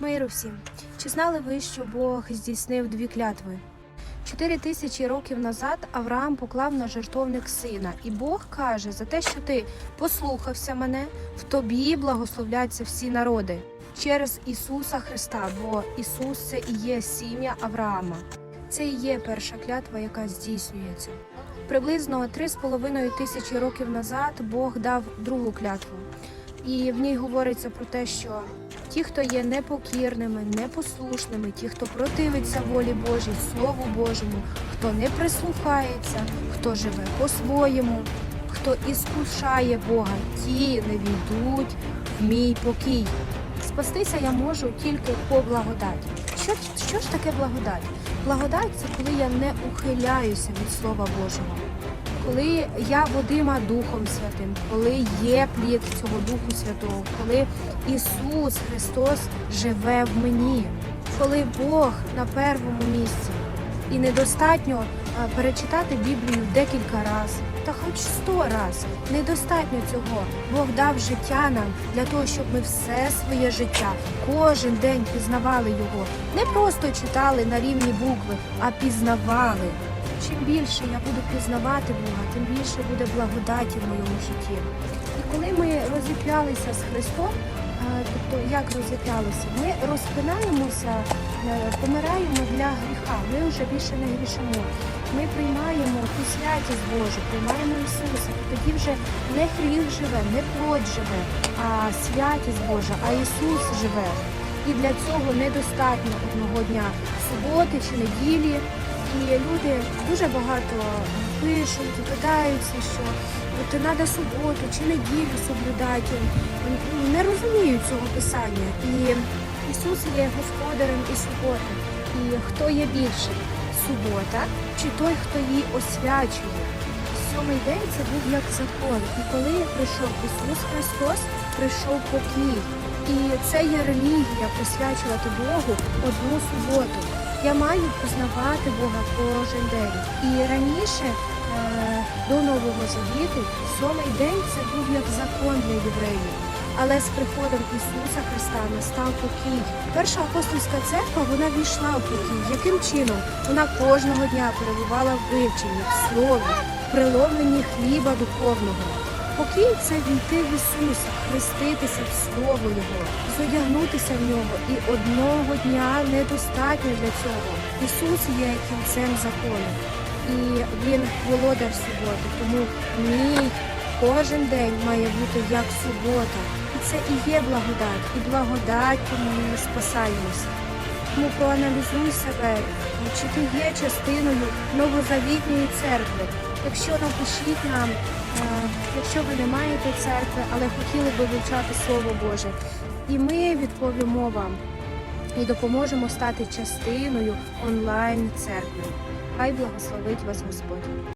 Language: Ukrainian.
Миру всім. Чи знали ви, що Бог здійснив дві клятви? Чотири тисячі років назад Авраам поклав на жертовник сина, і Бог каже: за те, що ти послухався мене, в тобі благословляться всі народи через Ісуса Христа, бо Ісус це і є сім'я Авраама. Це і є перша клятва, яка здійснюється. Приблизно три з половиною тисячі років назад Бог дав другу клятву. І в ній говориться про те, що ті, хто є непокірними, непослушними, ті, хто противиться волі Божій, Слову Божому, хто не прислухається, хто живе по-своєму, хто іскушає Бога, ті не війдуть в мій покій. Спастися я можу тільки по благодаті. Що, що ж таке благодать? Благодать це коли я не ухиляюся від Слова Божого коли я водима Духом Святим, коли є плід цього Духу Святого, коли Ісус Христос живе в мені, коли Бог на первому місці. І недостатньо перечитати Біблію декілька разів, та хоч сто разів. Недостатньо цього. Бог дав життя нам для того, щоб ми все своє життя кожен день пізнавали його. Не просто читали на рівні букви, а пізнавали. Чим більше я буду пізнавати Бога, тим більше буде благодаті в моєму житті. І коли ми розіплялися з Христом, тобто як розіплялися, ми розпинаємося, е, помираємо для гріха. Ми вже більше не грішимо. Ми приймаємо ту святість Божу, приймаємо Ісуса. Тоді вже не гріх живе, не плоть живе, а святість Божа, а Ісус живе. І для цього недостатньо одного дня суботи чи неділі. І люди дуже багато пишуть і питаються, що от треба суботу чи неділю соблюдати. Не розуміють цього писання. І Ісус є господарем і суботи. І хто є більший? Субота чи той, хто її освячує? Сьомий день це був як закон. І коли прийшов Ісус Христос, прийшов покій. І це є релігія присвячувати Богу одну суботу. Я маю познавати Бога кожен день. І раніше е, до Нового Завіту сьомий день це був як закон для євреїв. Але з приходом Ісуса Христа настав покій. Перша апостольська церква вона війшла в покій. Яким чином? Вона кожного дня перебувала в вивченні, в слові, в приломленні хліба духовного. Покій це війти в Ісуса, хреститися в Слово Його, зодягнутися в нього. І одного дня недостатньо для цього. Ісус є кінцем закону. І Він володар суботи. Тому мій кожен день має бути як субота. І це і є благодать. І благодаттю ми спасаємося. Тому проаналізуй себе, чи ти є частиною новозавітньої церкви. Якщо напишіть нам, е, якщо ви не маєте церкви, але хотіли би вивчати Слово Боже, і ми відповімо вам і допоможемо стати частиною онлайн церкви. Хай благословить вас Господь.